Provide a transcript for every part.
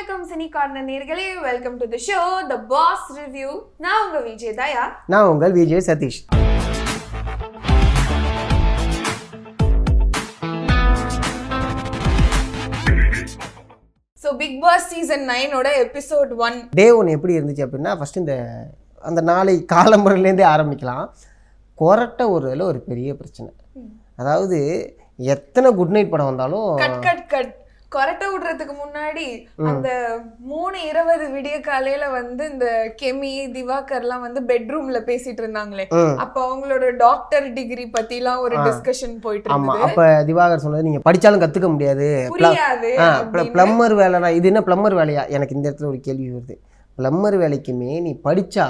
வணக்கம் cine corner நேர்களே welcome to the show the boss review நான் உங்க விஜய் தயா. நான் உங்கள் Vijay Sathish. So big boss season நைனோட episode one day one எப்படி இருந்துச்சு அப்படின்னா ஃபஸ்ட்டு இந்த அந்த நாளை காலம்புறையிலேருந்தே ஆரம்பிக்கலாம். கொரட்டை ஒரு ஒரு பெரிய பிரச்சனை. அதாவது எத்தனை குட் நைட் படம் வந்தாலும் கட் கட் கட் கொரட்டை விடுறதுக்கு முன்னாடி அந்த மூணு இருபது விடிய காலையில வந்து இந்த கெமி திவாகர்லாம் வந்து பெட்ரூம்ல பேசிட்டு இருந்தாங்களே. அப்ப அவங்களோட டாக்டர் டிகிரி பத்திலாம் ஒரு டிஸ்கஷன் போயிட்டு இருந்தது. அப்போ திவாகர் சொன்னது நீங்கள் படித்தாலும் கற்றுக்க முடியாது. புரியாது. ப்ளம்மர் வேலைனா இது என்ன ப்ளம்மர் வேலையா? எனக்கு இந்த இடத்துல ஒரு கேள்வி வருது. ப்ளம்மர் வேலைக்குமே நீ படித்தா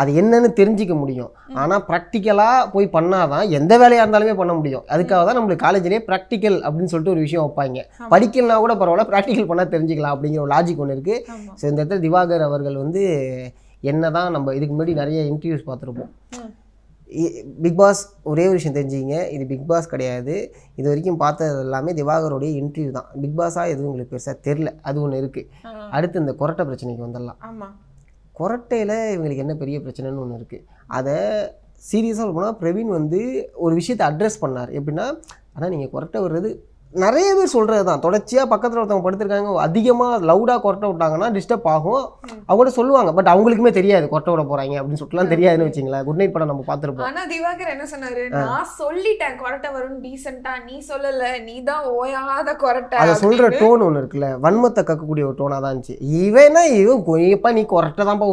அது என்னன்னு தெரிஞ்சிக்க முடியும். ஆனால் ப்ராக்டிக்கலாக போய் பண்ணாதான் எந்த வேலையாக இருந்தாலுமே பண்ண முடியும். அதுக்காக தான் நம்மளுக்கு காலேஜ்லேயே ப்ராக்டிக்கல் அப்படின்னு சொல்லிட்டு ஒரு விஷயம் வைப்பாங்க. படிக்கலனா கூட பரவாயில்ல ப்ராக்டிக்கல் பண்ணால் தெரிஞ்சுக்கலாம் அப்படிங்கிற ஒரு லாஜிக் ஒன்று இருக்குது. ஸோ இந்த இடத்துல திவாகர் அவர்கள் வந்து என்ன தான் நம்ம இதுக்கு முன்னாடி நிறைய இன்டர்வியூஸ் பார்த்துருப்போம். பிக் பாஸ் ஒரே ஒரு விஷயம் தெரிஞ்சுங்க இது பிக் பாஸ் கிடையாது. இது வரைக்கும் பார்த்தது எல்லாமே திவாகருடைய இன்டர்வியூ தான். பிக் பாஸாக எதுவும் உங்களுக்கு பெருசாக தெரில அது ஒன்று இருக்குது அடுத்து இந்த கொரட்டை பிரச்சனைக்கு வந்துடலாம். ஆமா. கொரட்டையில் இவங்களுக்கு என்ன பெரிய பிரச்சனைன்னு ஒன்று இருக்குது அதை சீரியஸாக போனால் பிரவீன் வந்து ஒரு விஷயத்தை அட்ரஸ் பண்ணார். எப்படின்னா ஆனால் நீங்கள் கொரட்டை விடுறது நிறைய பேர் சொல்கிறது தான் தொடர்ச்சியாக பக்கத்தில் ஒருத்தவங்க படுத்திருக்காங்க அதிகமாக லவுடாக கொரட்டை விட்டாங்கன்னா டிஸ்டர்ப் ஆகும். அவங்க கூட சொல்லுவாங்க. பட் அவங்களுக்குமே தெரியாது கொரட்டை விட போகிறாங்க அப்படின்னு சொல்லிட்டுலாம் தெரியாதுன்னு வச்சிங்களேன். குட் நைட் படம் நம்ம பார்த்துருப்போம். ஆனா திவாகர் என்ன சொன்னாரு? நான் சொல்லிட்டேன் கொரட்டை வரும் டீசெண்டா நீ சொல்லல நீ தான் ஓயாத கொரட்டை அதை சொல்கிற. டோன் ஒன்று இருக்குல்ல. வன்மத்தை கக்கக்கூடிய ஒரு டோனாக தான் இருந்துச்சு. இவனா இவன் கொய்யப்பா நீ கொரட்டை தான்ப்பா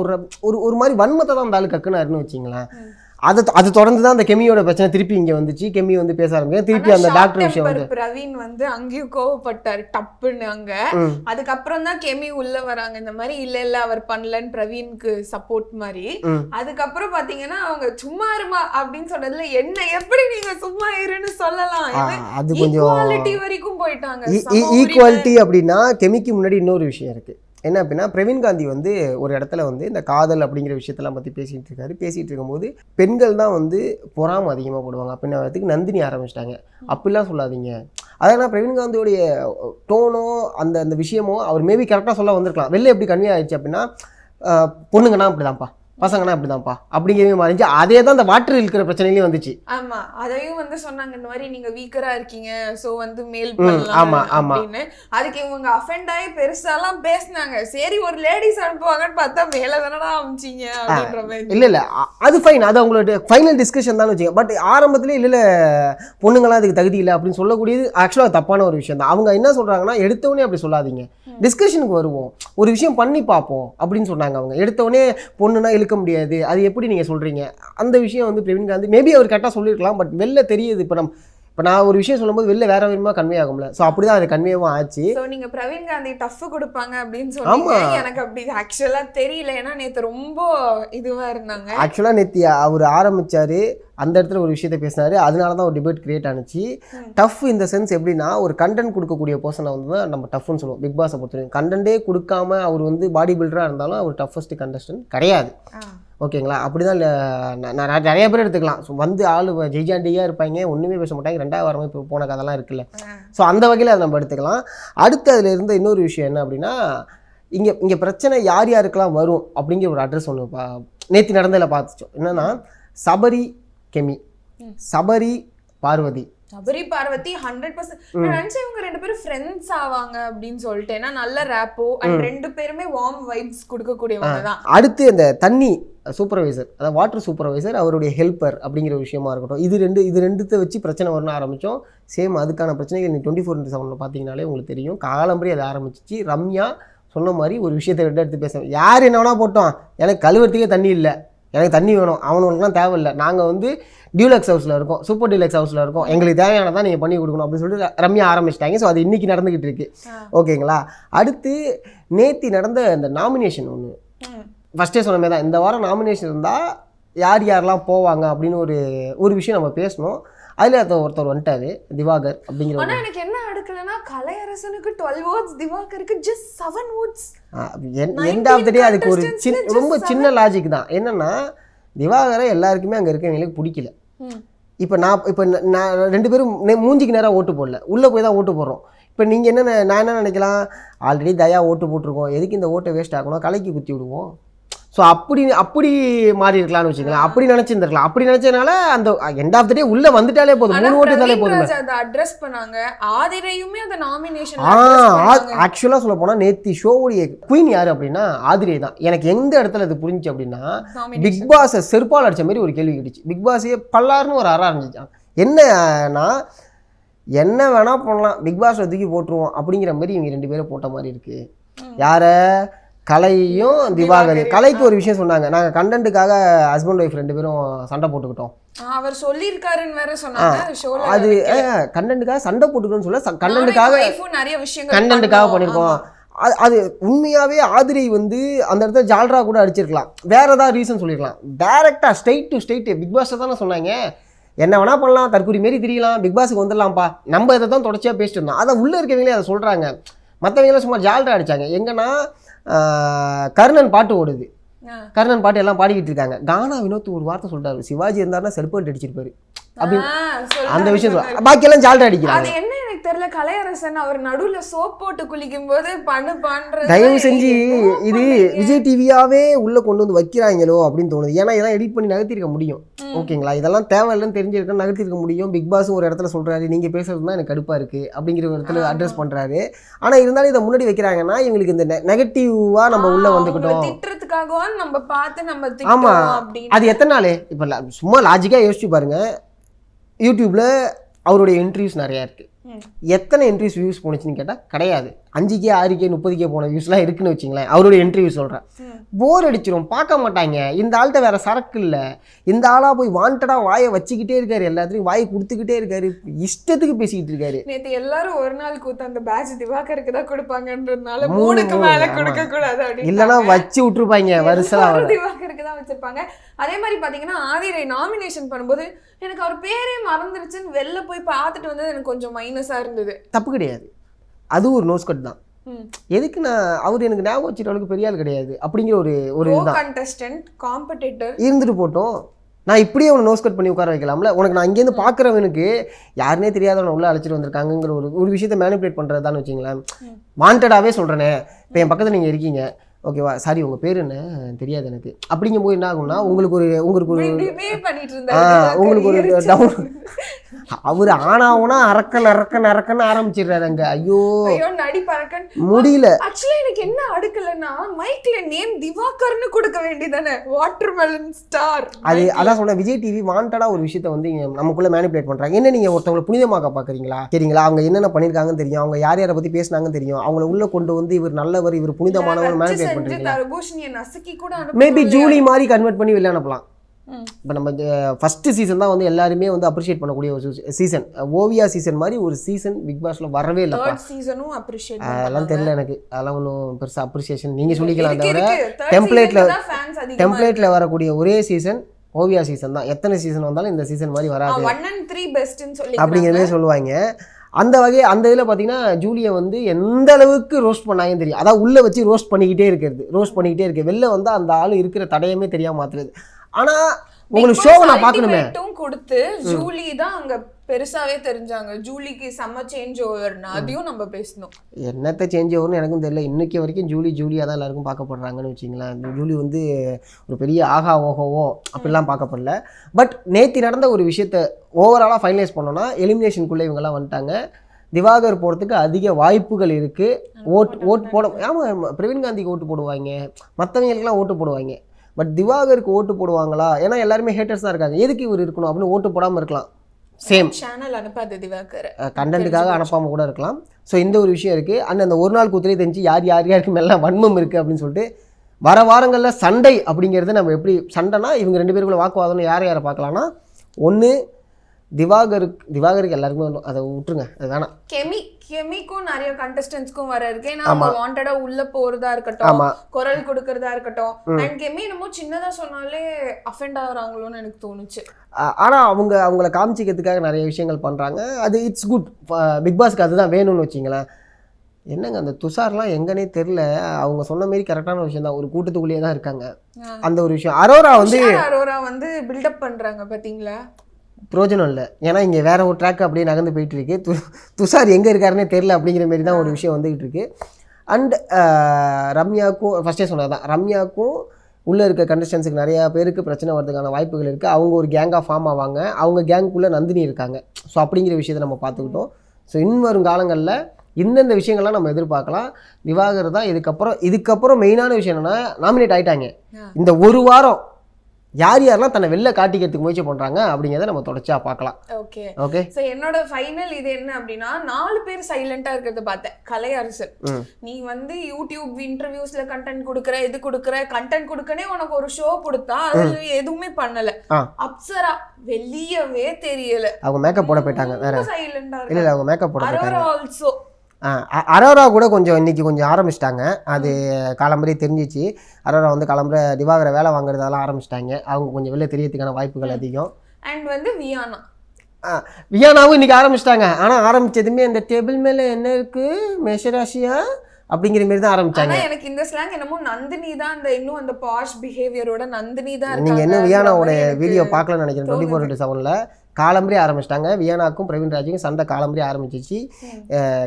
ஒரு ஒரு மாதிரி வன்மத்தை தான் அந்த ஆளு கக்குனாருன்னு வச்சிங்களேன். அது அது தொடர்ந்து தான் அந்த கெமியோட பிரச்சனை திருப்பி இங்கே வந்துச்சு. கெமி வந்து பேச ஆரம்பிக்க திருப்பி அந்த டாக்டர் விஷயம் வந்து பிரவீன் வந்து அங்கேயும் கோவப்பட்டாரு டப்புன்னு அங்க. அதுக்கப்புறம் தான் கெமி உள்ள வராங்க. இந்த மாதிரி இல்ல இல்ல அவர் பண்ணலன்னு பிரவீனுக்கு சப்போர்ட் மாதிரி. அதுக்கப்புறம் பாத்தீங்கன்னா அவங்க சும்மா இருமா அப்படின்னு சொன்னதுல என்ன எப்படி நீங்க சும்மா இருன்னு சொல்லலாம். அது கொஞ்சம் ஈக்குவாலிட்டி வரைக்கும் போயிட்டாங்க. சம உரிமை. ஈக்குவாலிட்டி அப்படின்னா கெமிக்கு முன்னாடி இன்னொரு விஷயம் இருக்குது என்ன அப்படின்னா பிரவீன் காந்தி வந்து ஒரு இடத்துல வந்து இந்த காதல் அப்படிங்கிற விஷயத்தெல்லாம் பற்றி பேசிகிட்டு இருக்காரு. பேசிகிட்டு இருக்கும்போது பெண்கள் தான் வந்து பொறாமை அதிகமாக போடுவாங்க. அப்படின்னதுக்கு நந்தினி ஆரம்பிச்சிட்டாங்க. அப்படிலாம் சொல்லாதீங்க. அதனால் பிரவீன் காந்தியோடைய டோனோ அந்த அந்த விஷயமோ அவர் மேபி கரெக்டாக சொல்ல வந்திருக்கலாம். வெளில எப்படி கன்வே ஆயிடுச்சு அப்படின்னா பொண்ணுங்கன்னா அப்படிதான்ப்பா. பசங்கன்னா அப்படிதான்ப்பா. அப்படிங்கிறவே மாறிச்சு அதே தான் அந்த வாட்டர் இருக்கிற பிரச்சனையிலையும் வந்துச்சு. ஆமா அதையும் வந்து சொன்னாங்க இந்த மாதிரி நீங்க வீக்கரா இருக்கீங்க சோ வந்து மேல் ஆமா, ஆமா. அதுக்கு இவங்க அஃபெண்ட் ஆகி பெருசாலாம் பேசினாங்க. சரி ஒரு லேடிஸ் அனுப்புவாங்கன்னு பார்த்தா மேல தானடா அமிச்சிங்க அப்படின்ற மாதிரி. இல்லை இல்லை. அது ஃபைன் அது அவங்களோட ஃபைனல் டிஸ்கஷன் தான் வச்சுக்கோங்க. பட் ஆரம்பத்திலே இல்லை இல்லை பொண்ணுங்களாம் அதுக்கு தகுதி இல்லை அப்படின்னு சொல்லக்கூடியது ஆக்சுவலாக தப்பான ஒரு விஷயம் தான் அவங்க என்ன சொல்கிறாங்கன்னா எடுத்தவொடனே அப்படி சொல்லாதீங்க. டிஸ்கஷனுக்கு வருவோம். ஒரு விஷயம் பண்ணி பார்ப்போம் அப்படின்னு சொன்னாங்க அவங்க. எடுத்தவொடனே பொண்ணுனா இழுக்க முடியாது. அது எப்படி நீங்கள் சொல்கிறீங்க அந்த விஷயம் வந்து பிரவீன் காந்தி மேபி அவர் கரெக்டாக சொல்லியிருக்கலாம் பட் வெளில தெரியுது. இப்போ நம்ம இப்போ நான் ஒரு விஷயம் சொல்லும்போது வெளில வேற விதமாக கன்வே ஆகும்ல. ஸோ அப்படி தான் அது கன்வேவும் ஆச்சு. சோ நீங்க பிரவீன் காந்தி டஃப் கொடுப்பாங்க அப்படின்னு ஆமா. எனக்கு அப்படி ஆக்சுவலா தெரியல. ஏன்னா நேத்து ரொம்ப இதுவா இருந்தாங்க. ஆக்சுவலாக நேத்தி அவர் ஆரம்பிச்சாரு. அந்த இடத்துல ஒரு விஷயத்த பேசினாரு. அதனால தான் ஒரு டிபேட் கிரியேட் ஆனுச்சு. டஃப் இந்த சென்ஸ் எப்படின்னா ஒரு கண்டென்ட் கொடுக்கக்கூடிய பர்சனை வந்து தான் நம்ம டஃப்னு சொல்லுவோம். பிக் பாஸை பொறுத்தவரைக்கும் கண்டென்ட்டே கொடுக்காம அவர் வந்து பாடி பில்டராக இருந்தாலும் அவர் டஃபஸ்ட் கண்டஸ்டன்ட் கிடையாது. ஓகேங்களா? அப்படி தான் நிறைய பேர் எடுத்துக்கலாம். ஸோ வந்து ஆள் ஜெய்ஜாண்டியாக இருப்பாங்க ஒன்றுமே பேச மாட்டாங்க. ரெண்டாவது வாரமாக இப்போ போன கதெல்லாம் இருக்குல்ல. ஸோ அந்த வகையில் அதை நம்ம எடுத்துக்கலாம். அடுத்து அதில் இருந்த இன்னொரு விஷயம் என்ன அப்படின்னா இங்கே இங்கே பிரச்சனை யார் யாருக்கெல்லாம் வரும் அப்படிங்கிற ஒரு அட்ரஸ் ஒன்று பா நேற்று நடந்ததில் பார்த்துச்சோம். என்னன்னா Sabari chemi. Sabari Parvathi. Sabari Parvathi hundred percent நான் நினைச்சேன் இவங்க ரெண்டு பேரும் ஃப்ரெண்ட்ஸ் ஆவாங்க அப்படின்னு சொல்லிட்டு. ஏன்னா நல்ல ரேப்போ அண்ட் ரெண்டு பேருமே வார்ம் வைப்ஸ் கொடுக்கக்கூடியவங்க தான். அடுத்து அந்த தண்ணி சூப்பர்வைசர் அதாவது வாட்டர் சூப்பர்வைசர் அவருடைய ஹெல்ப்பர் அப்படிங்கிற விஷயமா இருக்கட்டும். இது ரெண்டு இது ரெண்டுத்தை வச்சு பிரச்சனை வரணும் ஆரம்பித்தோம் சேம் அதுக்கான பிரச்சனைகள் நீ டுவெண்ட்டி ஃபோர் இன்ட்டு செவனில் பார்த்தீங்கனாலே உங்களுக்கு தெரியும். காலம்பரி அது ஆரம்பிச்சிச்சு. ரம்யா சொன்ன மாதிரி ஒரு விஷயத்தை ரெண்டு எடுத்து பேச யார் என்ன வேணா போட்டோம் எனக்கு கழுவுறதுக்கே தண்ணி இல்லை. எனக்கு தண்ணி வேணும் அவனுக்குலாம் தேவையில்லை. நாங்கள் வந்து டியூலக்ஸ் ஹவுஸில் இருக்கோம் சூப்பர் டியூலக்ஸ் ஹவுஸில் இருக்கோம். எங்களுக்கு தேவையானதான் நீங்கள் பண்ணி கொடுக்கணும் அப்படின்னு சொல்லிட்டு ரம்யா ஆரம்பிச்சிட்டாங்க. ஸோ அது இன்னைக்கு நடந்துக்கிட்டு இருக்கு. ஓகேங்களா? அடுத்து நேத்தி நடந்த அந்த நாமினேஷன் ஒன்று. ஃபஸ்ட்டே சொன்ன மாதிரி தான் இந்த வாரம் நாமினேஷன் இருந்தால் யார் யாரெல்லாம் போவாங்க அப்படின்னு ஒரு ஒரு விஷயம் நம்ம பேசணும். அதில் ஒருத்தர் ஒருத்தர் வந்துட்டாரு திவாகர் அப்படிங்கிற ஆனா ஒரு எனக்கு என்ன அடுக்கலன்னா கலையரசனுக்கு twelve votes திவாகருக்கு just seven votes end of the day அதுக்கு ஒரு சின்ன just ரொம்ப சின்ன லாஜிக் தான். என்னன்னா திவாகரை எல்லாருக்குமே அங்கே இருக்கவங்களுக்கு பிடிக்கல. இப்போ நான் இப்போ நான் ரெண்டு பேரும் மூஞ்சிக்கு நேராக ஓட்டு போடல. உள்ளே போய் தான் ஓட்டு போடுறோம். இப்போ நீங்கள் என்ன நான் என்ன நினைக்கலாம்? ஆல்ரெடி தயா ஓட்டு போட்டிருக்கோம். எதுக்கு இந்த ஓட்டை வேஸ்ட் ஆகணும் கலைக்கு குத்தி விடுவோம். ஸோ அப்படி அப்படி மாறி இருக்கலாம்னு வச்சுக்கலாம் அப்படி நினச்சிருந்துருக்கலாம். அப்படி நினச்சதுனால அந்த எண்ட் ஆஃப் த டே உள்ளே வந்துட்டாலே போதும். மூணு ஓட்டு இருந்தாலே பிரவீன் போதும் அதை அட்ரஸ் பண்ணாங்க. ஆதிரையுமே அந்த நாமினேஷன் ஆ ஆக்சுவலாக சொல்ல போனால் நேத்தி ஷோவுடைய குயின் யார் அப்படின்னா ஆதிரே தான். எனக்கு எந்த இடத்துல இது புரிஞ்சு அப்படின்னா பிக் பாஸை செருப்பால் அடிச்ச மாதிரி ஒரு கேள்வி கேட்டுச்சு. பிக் பாஸே பல்லாருன்னு ஒரு அற ஆரம்பிச்சான் என்னன்னா என்ன வேணா பண்ணலாம். பிக் பாஸில் தூக்கி போட்டுருவோம் அப்படிங்கிற மாதிரி இவங்க ரெண்டு பேரும் போட்ட மாதிரி இருக்கு. யார? கலையும் திவாகர். கலைக்கு ஒரு விஷயம் சொன்னாங்க. நாங்கள் கண்டென்ட்டுக்காக ஹஸ்பண்ட் ஒய்ஃப் ரெண்டு பேரும் சண்டை போட்டுக்கிட்டோம். அவர் சொல்லியிருக்காருன்னு வேற சொன்னாங்க. அது கண்டென்ட்டுக்காக சண்டை போட்டுக்கணும்னு சொல்ல கண்டென்ட்டுக்காக நிறைய விஷயங்கள் கண்டென்ட்டுக்காக. பண்ணியிருக்கோம். அது அது உண்மையாகவே ஆதிரை வந்து அந்த இடத்துல ஜால்ரா கூட அடிச்சிருக்கலாம். வேற ஏதாவது ரீசன் சொல்லியிருக்கலாம். டேரெக்டாக straight to straight big boss தானே சொன்னாங்க. என்ன வேணா பண்ணலாம் தற்கொலை மாரி தெரியலாம் பிக் பாஸுக்கு வந்துடலாம்ப்பா. நம்ம இதை தான் தொடர்ச்சியாக பேசிட்டு இருந்தோம். அதை உள்ளே இருக்கவங்களே அதை சொல்கிறாங்க மற்றவங்களாம் சும்மா ஜால்ரா அடிச்சாங்க. எங்கன்னா கர்ணன் பாட்டு ஓடுது. கர்ணன் பாட்டு எல்லாம் பாடிக்கிட்டு இருக்காங்க. கானா வினோத் ஒரு வார்த்தை சொல்றாரு. சிவாஜி இருந்தாருன்னா செருப்பு அடிச்சிருப்பாரு. அப்படி ஆ, சொல்றாரு, அந்த விஷயம். சொல்ல- பாக்கியெல்லாம் ஜால்ரா அடிக்கிறாங்க அது என்ன எனக்கு தெரியல கலையரசன் அவர் நடுவுல சோப் போட்டு குளிக்கும் போது பண்ணு பண்றது தயவு செஞ்சு இது விஜய் டிவியாவே உள்ள கொண்டு வந்து வைக்கிறாங்களோ அப்படின்னு தோணுது. ஏன்னா இதெல்லாம் எடிட் பண்ணி நகர்த்திருக்க முடியும். ஓகேங்களா? இதெல்லாம் தேவையில்லைன்னு தெரிஞ்சிருக்க நகர்த்திருக்க முடியும். பிக் பாஸும் ஒரு இடத்துல சொல்றாரு நீங்க பேசுறது தான் எனக்கு கடுப்பா இருக்கு அப்படிங்கிற ஒரு இடத்துல அட்ரஸ் பண்றாரு. ஆனா இருந்தாலும் இதை முன்னாடி வைக்கிறாங்கன்னா இவங்களுக்கு இந்த நெகட்டிவா நம்ம உள்ள வந்துக்கிட்டோம். திட்டுறதுக்காகவும் நம்ம பார்த்து நம்ம ஆமா. அது எத்தனை நாள் இப்போ சும்மா லாஜிக்காக யோசிச்சு பாருங்க. யூடியூப்ல அவருடைய இன்டர்வியூஸ் நிறையா இருக்கு. ம். எத்தனை இன்டர்வியூஸ் வியூஸ் போனுச்சுன்னு கேட்டால் கிடையாது. அஞ்சுக்கே ஆறுக்கே முப்பதுக்கே போன வியூஸ்லாம் இருக்குன்னு வச்சுங்களேன். அவருடைய இன்டர்வியூ சொல்கிறேன். போர் அடிச்சிரும். பார்க்க மாட்டாங்க. இந்த ஆள்கிட்ட வேற சரக்கு இல்லை. இந்த ஆளாக போய் வாண்டடாக வாயை வச்சுக்கிட்டே இருக்காரு. எல்லாத்துலையும் வாயை கொடுத்துக்கிட்டே இருக்காரு. இஷ்டத்துக்கு பேசிக்கிட்டு இருக்காரு. நேத்து எல்லாரும் ஒரு நாள் கூத்து அந்த பேட்ச் திவாகருக்கு தான் கொடுப்பாங்கன்றதுனால மூணு, மூணுக்கு மூணு, மேல ஆமா. கொடுக்க கூடாது அப்படின்னு இல்லைன்னா வச்சு விட்டுருப்பாங்க வருஷம் திவாகருக்கு தான் வச்சிருப்பாங்க? அதே மாதிரி பாத்தீங்கன்னா ஆதிரை நாமினேஷன் பண்ணும்போது எனக்கு அவர் பேரே மறந்துருச்சுன்னு வெளில போய் பார்த்துட்டு வந்தது எனக்கு கொஞ்சம் மைனஸா இருந்தது. தப்பு கிடையாது. அது ஒரு நோஸ் கட் தான். எதுக்கு நான் அவர் எனக்கு ஞாபகம் வச்சுட்டு அளவுக்கு பெரிய ஆள் கிடையாது. அப்படிங்கிற ஒரு ஒரு கண்டஸ்டன்ட் காம்படிட்டர் இருந்துட்டு போட்டோம். நான் இப்படியே அவனை நோஸ் கட் பண்ணி உட்கார வைக்கலாம்ல? உனக்கு நான் இங்கேருந்து பார்க்குறவனுக்கு யாருனே தெரியாதவனை உள்ள அழைச்சிட்டு வந்திருக்காங்கங்கிற ஒரு ஒரு விஷயத்தை மேனிப்புலேட் பண்ணுறது தான் வச்சுங்களேன் வாண்டடாகவே சொல்கிறேனே இப்போ என் பக்கத்தில் நீங்கள் இருக்கீங்க. ஓகேவா? சாரி உங்கள் பேர் என்ன? தெரியாது எனக்கு. அப்படிங்கும்போது என்ன ஆகும்னா உங்களுக்கு ஒரு உங்களுக்கு ஒரு உங்களுக்கு ஒரு டவுன் அவர் ஆனாவுனா அரக்கன் அரக்கன் அரக்கன் ஆரம்பிச்சிடுறாரு அங்கே. ஐயோ. ஐயோ நடி பறக்கன். முடியல. ஆக்சுவலா எனக்கு என்ன அடுக்கலன்னா மைக்ல நேம் திவாகர்னு கொடுக்க வேண்டியதானே? Watermelon star. அது அதான் சொன்னேன் விஜய் டிவி வாண்டடா ஒரு விஷயத்த வந்து நமக்குள்ள மேனிபுலேட் பண்றாங்க. என்ன நீங்க ஒருத்தவங்களை புனிதமாக்க பாக்குறீங்களா சரிங்களா? அவங்க என்னென்ன பண்ணிருக்காங்கன்னு தெரியும். அவங்க யார் யாரை பத்தி பேசுனாங்கன்னு தெரியும். அவங்கள உள்ள கொண்டு வந்து இவர் நல்லவர் இவர் புனிதமானவர் மேனிபுலேட் செஞ்சு பண்றீங்களா? தர்பூஷணியை நசுக்கி கூட மேபி ஜூலி மாதிரி கன்வெர்ட் பண்ணி வெளில அனுப்பலாம். ம். இப்போ நம்ம ஃபர்ஸ்ட் சீசன் தான் வந்து எல்லாருமே வந்து அப்ரிஷியேட் பண்ணக்கூடிய ஒரு சீசன் ஓவியா சீசன் மாதிரி ஒரு சீசன் பிக் பாஸ்ல வரவே இல்லைப்பா. தேர்ட் சீசனும் அப்ரிஷியேட் அதெல்லாம் தெரியல எனக்கு. அதெல்லாம் ஒன்றும் பெருசா அப்ரிசியேஷன் நீங்க சொல்லிக்கலாம் தவிர அதிகமா டெம்ப்ளேட்ல வரக்கூடிய ஒரே சீசன் ஓவியா சீசன் தான். எத்தனை சீசன் வந்தாலும் இந்த சீசன் மாதிரி வராது. 1 and 3 பெஸ்ட்னு சொல்லி அப்படிங்கிற மாதிரி சொல்லுவாங்க. அந்த வகை அந்த இதில் பார்த்தீங்கன்னா ஜூலியை வந்து எந்த அளவுக்கு ரோஸ்ட் பண்ணாங்கன்னு தெரியும். அதாவது உள்ளே வச்சு ரோஸ்ட் பண்ணிக்கிட்டே இருக்கிறது. ரோஸ்ட் பண்ணிக்கிட்டே இருக்குது வெளில வந்து அந்த ஆள் இருக்கிற தடையமே தெரியாம மாற்றுறது ஆனால் உங்களுக்கு ஷோவை நான் பார்க்கணுமே. கொடுத்து ஜூலி தான் அங்க பெருசாவே தெரிஞ்சாங்க. ஜூலிக்கு செம்ம சேஞ்ச் ஓவர்னா அதையும் நம்ம பேசணும். என்னத்தை சேஞ்ச் ஆகும்னு எனக்கும் தெரியல. இன்னைக்கு வரைக்கும் ஜூலி ஜூலியாக தான் எல்லாருக்கும் பார்க்கப்படுறாங்கன்னு வச்சிங்களேன் ஜூலி வந்து ஒரு பெரிய ஆகா ஓஹோவோ அப்படிலாம் பார்க்கப்படல. பட் நேத்தி நடந்த ஒரு விஷயத்த ஓவராலாக ஃபைனலைஸ் பண்ணோன்னா எலிமினேஷனுக்குள்ளே இவங்கெல்லாம் வந்துட்டாங்க. திவாகர் போகிறதுக்கு அதிக வாய்ப்புகள் இருக்குது ஓட் ஓட்டு போட ஆமாம் பிரவீன் காந்திக்கு ஓட்டு போடுவாங்க. மற்றவங்களுக்குலாம் ஓட்டு போடுவாங்க. பட் திவாகருக்கு ஓட்டு போடுவாங்களா? ஏன்னா எல்லாருமே ஹேட்டர்ஸ் தான் இருக்காங்க. எதுக்கு இவர் இருக்கணும் அப்படின்னு ஓட்டு போடாமல் இருக்கலாம். சேம் சேனல் அனுப்பாது திவாகர். கண்டென்ட்டுக்காக அனுப்பாமல் கூட இருக்கலாம். ஸோ இந்த ஒரு விஷயம் இருக்குது அண்ட் அந்த ஒரு நாள் கூத்துலேயே தெரிஞ்சு யார் யார் யாருக்கு மேலே வன்மம் இருக்குது அப்படின்னு சொல்லிட்டு வர வாரங்களில் சண்டை அப்படிங்கிறது நம்ம எப்படி சண்டைனா இவங்க ரெண்டு பேருக்குள்ள வாக்குவாதம்னு யாரை யாரை பார்க்கலாம்னா ஒன்று திவாகருக்கு திவாகருக்கு எல்லாருக்குமே வரணும் அதை விட்டுருங்க. அது வேணாம். கெமி கெமிக்கும் நிறைய கண்டஸ்டன்ஸ்க்கும் வர இருக்கு. ஏன்னா அவங்க வாண்டடா உள்ள போறதா இருக்கட்டும் குரல் கொடுக்கறதா இருக்கட்டும். அண்ட் கெமி என்னமோ சின்னதா சொன்னாலே அஃபெண்ட் ஆகுறாங்களோன்னு எனக்கு தோணுச்சு. ஆனால் அவங்க அவங்கள காமிச்சிக்கிறதுக்காக நிறைய விஷயங்கள் பண்ணுறாங்க அது இட்ஸ் குட் பிக் பாஸ்க்கு அதுதான் வேணும்னு வச்சிங்களேன். என்னங்க அந்த துஷார்லாம் எங்கனே தெரில அவங்க சொன்ன மாரி கரெக்டான விஷயம் தான். ஒரு கூட்டத்துக்குள்ளேயே தான் இருக்காங்க. அந்த ஒரு விஷயம். அரோரா வந்து அரோரா வந்து பில்டப் பண்றாங்க பாத்தீங்களா? பிரயோஜனம் இல்லை. ஏன்னா இங்கே வேற ஒரு ட்ராக் அப்படியே நகர்ந்து போயிட்டு இருக்கு து துஷார் எங்கே இருக்காருன்னே தெரில அப்படிங்கிற மாரி தான் ஒரு விஷயம் வந்துகிட்டு இருக்கு. அண்ட் ரம்யாக்கும் ஃபஸ்ட்டே சொன்னதான் ரம்யாக்கும் உள்ளே இருக்க கண்டஸ்டன்ஸுக்கு நிறையா பேருக்கு பிரச்சனை வரதுக்கான வாய்ப்புகள் இருக்குது அவங்க ஒரு கேங்காக ஃபார்ம் ஆவாங்க. அவங்க கேங்குக்குள்ளே நந்தினி இருக்காங்க. ஸோ அப்படிங்கிற விஷயத்தை நம்ம பார்த்துக்கிட்டோம். ஸோ இன்னும் காலங்களில் இந்தந்த விஷயங்கள்லாம் நம்ம எதிர்பார்க்கலாம். திவாகர் தான் இதுக்கப்புறம் இதுக்கப்புறம் மெயினான விஷயம் என்னென்னா நாமினேட் ஆயிட்டாங்க. ஆ. இந்த ஒரு வாரம் யார் யாரெல்லாம் தன்னை வெளில காட்டிக்கிறதுக்கு முயற்சி பண்ணுறாங்க அப்படிங்கிறத நம்ம தொடர்ச்சியாக பார்க்கலாம். ஓகே ஓகே சோ என்னோட ஃபைனல் இது என்ன அப்படின்னா நாலு பேர் சைலண்டா இருக்கிறத பார்த்தேன். கலையரசன் ம். நீ வந்து யூடியூப் இன்டர்வியூஸ்ல கண்டென்ட் கொடுக்குற இது கொடுக்குற கண்டென்ட் கொடுக்கனே உனக்கு ஒரு ஷோ கொடுத்தா அதுல எதுவுமே பண்ணல. அப்சரா வெளியவே தெரியல. அவங்க மேக்கப் போட போயிட்டாங்க வேற. சைலண்டா இல்லை அவங்க மேக்கப் போட போயிட்டாங்க. ஆல்சோ அரோரா கூட கொஞ்சம் இன்னைக்கு கொஞ்சம் ஆரம்பிச்சிட்டாங்க. அது காலம்பரே தெரிஞ்சிச்சு. அரோரா வந்து காலம்பரை திவாகரை வேலை வாங்குறது அதெல்லாம் ஆரம்பிச்சிட்டாங்க. அவங்க கொஞ்சம் வெளில தெரியறதுக்கான வாய்ப்புகள் அதிகம். அண்ட் வந்து வியானா. வியானாவும் இன்னைக்கு ஆரம்பிச்சிட்டாங்க. ஆனால் ஆரம்பிச்சதுமே அந்த டேபிள் மேலே என்ன இருக்கு? மேஷராசியா? அப்படிங்கிற மாரி தான் ஆரம்பிச்சாங்க. எனக்கு இந்த ஸ்லாங் என்னமோ நந்தினி தான் அந்த இன்னும் அந்த பாஷ் பிஹேவியரோட நந்தினி தான் நீங்க இருக்காங்க இன்னும் வியானாவோட மாதிரி வீடியோ பார்க்கலன்னு நினைக்கிறேன். டுவெண்ட்டி ஃபோர் இன்ட்டு செவனில் காலம்பரே ஆரம்பிச்சிட்டாங்க. வியானாக்கும் பிரவீன் ராஜுக்கும் சண்டை காலம்பரே ஆரம்பிச்சிச்சு.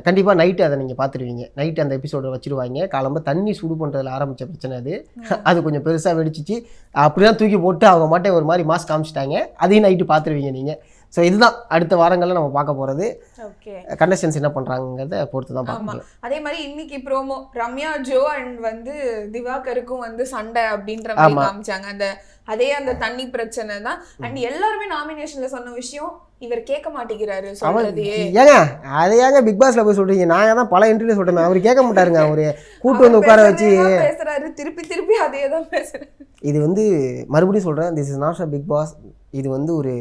கண்டிப்பாக நைட்டு அதை நீங்கள் பார்த்துருவீங்க. நைட்டு அந்த எபிசோட வச்சிருவாங்க. காலம்பர தண்ணி சுடு பண்ணுறதுல ஆரம்பித்த பிரச்சனை அது. அது கொஞ்சம் பெருசாக வெடிச்சிச்சு. அப்படிதான் தூக்கி போட்டு அவங்க மட்டும் ஒரு மாதிரி மாஸ்க் காமிச்சிட்டாங்க. அதையும் நைட்டு பார்த்துருவீங்க நீங்கள் ஸோ இதுதான் அடுத்த வாரங்களில் நம்ம பார்க்க போகிறது ஓகே கண்டஸ்டன்ஸ் என்ன பண்ணுறாங்கிறத பொறுத்து தான் பார்க்க ஆமா. முடியும். அதே மாதிரி இன்னைக்கு ப்ரோமோ ரம்யா ஜோ அண்ட் வந்து திவாகருக்கும் வந்து சண்டை அப்படின்ற மாதிரி. காமிச்சாங்க. அந்த அதே அந்த தண்ணி பிரச்சனை தான். அண்ட் எல்லாருமே நாமினேஷன்ல சொன்ன விஷயம் இவர் கேட்க மாட்டேங்கிறாரு சொல்றதையே ஏங்க அதை ஏங்க பிக் பாஸ்ல போய் சொல்றீங்க? நான் தான் பல இன்டர்வியூ சொல்றேன்? அவர் கேட்க மாட்டாருங்க. அவரு கூட்டு வந்து உட்கார வச்சு பேசுறாரு. திருப்பி திருப்பி அதே தான் பேசுறாரு. இது வந்து மறுபடியும் சொல்கிறேன் this is not a big boss இது வந்து ஒரு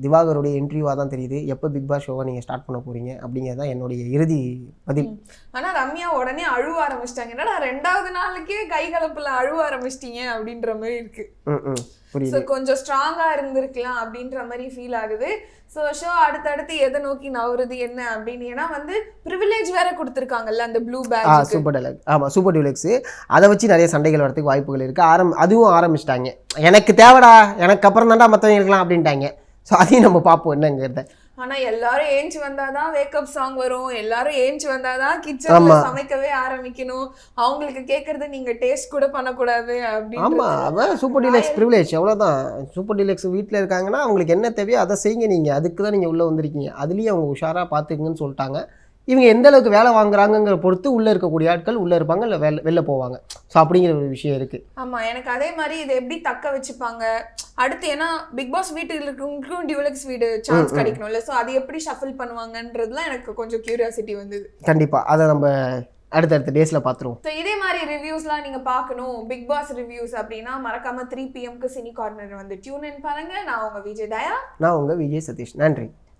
திவாகருடைய இன்டர்வியூவாக தான் தெரியுது. எப்போ பிக் பாஸ் ஷோவை நீங்கள் ஸ்டார்ட் பண்ண போகிறீங்க அப்படிங்கிறது தான் என்னுடைய இறுதி பதில். ஆனா ரம்யா உடனே அழுவ ஆரம்பிச்சிட்டாங்க. என்னடா ரெண்டாவது நாளுக்கே கை கலப்புல அழுவ ஆரம்பிச்சிட்டீங்க அப்படின்ற மாதிரி இருக்கு. ம் ம். புரியுது. கொஞ்சம் ஸ்ட்ராங்கா இருந்திருக்கலாம் அப்படின்ற மாதிரி ஃபீல் ஆகுது. ஸோ ஷோ அடுத்தடுத்து எதை நோக்கி நவருது என்ன அப்படின்னு? ஏன்னா வந்து ப்ரிவிலேஜ் வேற கொடுத்துருக்காங்கல்ல அந்த ப்ளூ ஆ பேக் சூப்பர் டெலக் ஆமாம் சூப்பர் டியூலெக்ஸு அதை வச்சு நிறைய சண்டைகள் வரதுக்கு வாய்ப்புகள் இருக்குது ஆரம் அதுவும் ஆரம்பிச்சிட்டாங்க. எனக்கு தேவைடா எனக்கு அப்புறம் தான்டா மற்றவங்க இருக்கலாம் அப்படின்ட்டாங்க. ஸோ அதையும் நம்ம பார்ப்போம் என்னங்கிறத. ஆனா எல்லாரும் ஏஞ்சி வந்தாதான் வேக்கப் சாங் வரும். எல்லாரும் ஏஞ்சி வந்தாதான் கிச்சன்ல ஆமா. சமைக்கவே ஆரம்பிக்கணும். அவங்களுக்கு கேக்குறது நீங்க டேஸ்ட் கூட பண்ணக்கூடாது அப்படின்னு ஆமாம் அவன் சூப்பர் டீலக்ஸ் ப்ரிவிலேஜ் அவ்வளோதான் சூப்பர் டீலக்ஸ் வீட்டில் இருக்காங்கன்னா அவங்களுக்கு என்ன தேவையோ அதை செய்யுங்க நீங்கள் அதுக்கு தான் நீங்கள் உள்ளே வந்திருக்கீங்க. அதுலேயும் அவங்க உஷாராக பார்த்துக்குங்கன்னு சொல்லிட்டாங்க. இவங்க எந்த அளவுக்கு வேலை வாங்குறாங்கங்கிற பொறுத்து உள்ளே இருக்கக்கூடிய ஆட்கள் உள்ளே இருப்பாங்க இல்லை வெளில வெளில போவாங்க. ஸோ அப்படிங்கிற ஒரு விஷயம் இருக்குது ஆமா எனக்கு அதே மாதிரி இதை எப்படி தக்க வச்சுப்பாங்க? அடுத்து ஏன்னா பிக் பாஸ் வீட்டில் இருக்கவங்களுக்கும் டியூலக்ஸ் வீடு சான்ஸ் கிடைக்கணும்ல சோ அது எப்படி ஷஃபில் பண்ணுவாங்கன்றதுலாம் எனக்கு கொஞ்சம் கியூரியாசிட்டி வந்தது. கண்டிப்பாக அதை நம்ம அடுத்தடுத்த டேஸில் பார்த்துருவோம் ஸோ இதே மாதிரி ரிவ்யூஸ்லாம் நீங்க பார்க்கணும் பிக் பாஸ் ரிவ்யூஸ் அப்படின்னா மறக்காம த்ரீ பிஎம்க்கு சினி கார்னர் வந்து டியூன் இன் பாருங்க நான் உங்க விஜய் தயா நான் உங்கள் விஜய் சதீஷ். நன்றி.